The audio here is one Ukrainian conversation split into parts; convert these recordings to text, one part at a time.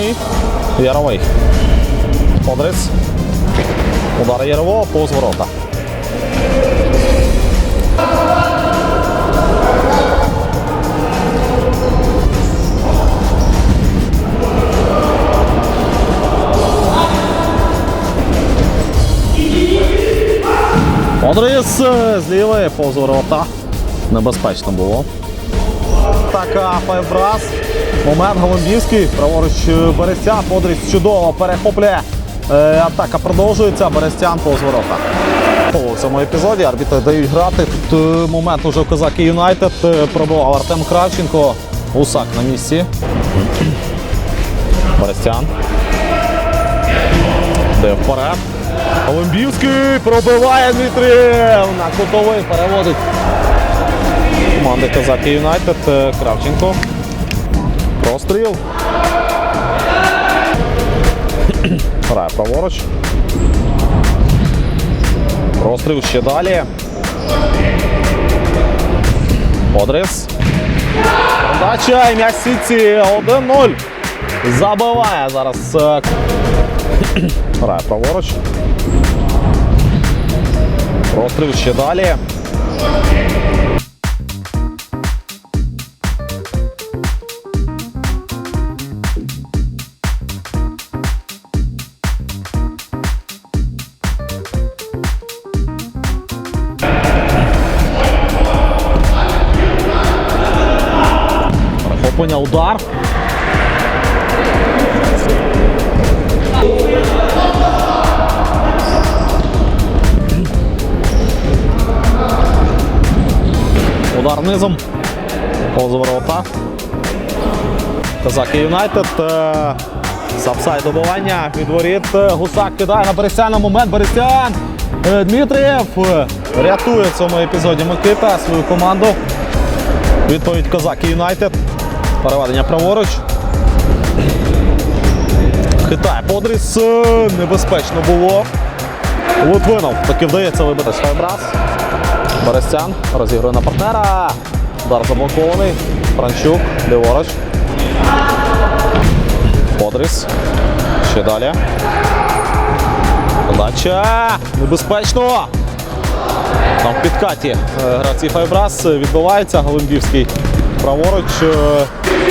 и Яровой. Подрез. Удара Ярово, полз ворота. Подрез, е, злива е полз ворота. Небезпечно було. Така Файбрас. Момент Голомбівський. Праворуч е, Берестян. Подріс чудово перехоплює. Е, Атака продовжується. Берестян повз ворота. У цьому епізоді арбітри дають грати. Тут е, момент уже в Козаки Юнайтед пробував Артем Кравченко. Гусак на місці. Берестян. Де вперед. Голомбівський пробиває Дмитрів. На кутовий переводить команди Козаки Юнайтед. Е, Кравченко. Простріл. Грає праворуч. Простріл ще далі. Одрис. Передача і м'яч Сіці 1-0. Забиває зараз. е, Грає праворуч. Простріл ще далі. Перехоплення удар. Удар низом. Повз ворота. Козаки Юнайтед. е, Сапсай добування від воріт. Е, Гусак кидає на Берестяна. Момент. Берестян. Е, Дмитрієв е, рятує в цьому епізоді Микита свою команду. Відповідь Козаки Юнайтед. Переведення праворуч. Хитає подріс. Е, Небезпечно було. Лутвинов таки вдається вибити Файбрас. Берестян розігрує на партнера. Удар заблокований. Франчук, ліворуч. Подріс. Ще далі. Подача. Небезпечно. Там в підкаті е, гравці Файбрас відбувається. Голимбівський праворуч. Е,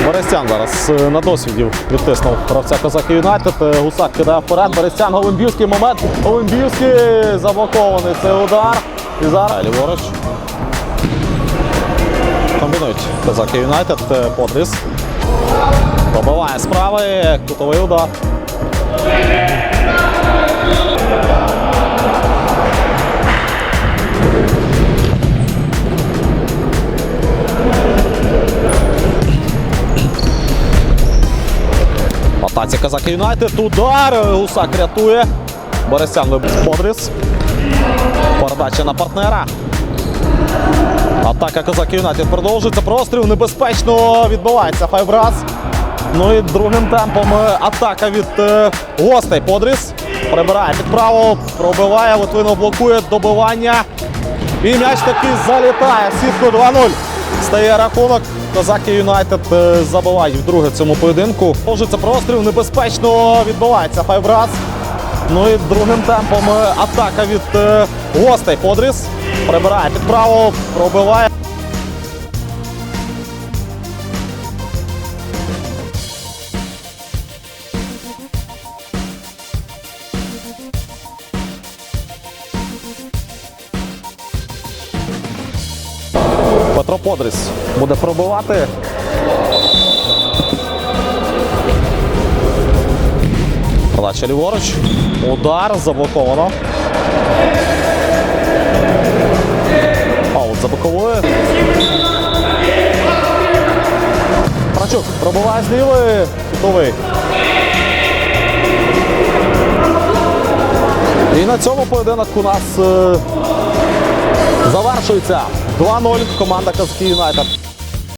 Берестян зараз е, на досвіді відтиснув гравця Козаки Юнайтед. Е, Гусак кидає вперед. Берестян, Голимбівський момент. Голимбівський заблокований цей удар. І зараз ліворуч. Комбінують Козаки Юнайтед. Подріс. Пробиває справи. Кутовий удар. Атаці Казаки Юнайтед. Удар. Гусак рятує. Борисян вибив Подріс. Передача на партнера. Атака Козаки Юнайтед продовжується. Простріл небезпечно відбувається Файбрас. Ну і другим темпом е, атака від е, гостей. Подріс прибирає під право, пробиває, Литвинов блокує добивання. І м'яч таки залітає. Сітку 2-0. Стає рахунок. Козаки Юнайтед е, забивають вдруге цьому поєдинку. Продовжується простріл, небезпечно відбувається Файбрас. Ну і другим темпом е, атака від е, гостей. Подріс прибирає під право, пробиває. Петро Подріс буде пробивати. Подача ліворуч. Удар заблоковано. Аут за боковою. Прачук пробиває з лівої. Кутовий. І на цьому поєдинок у нас е, завершується 2-0 команда Казки Юнайтед.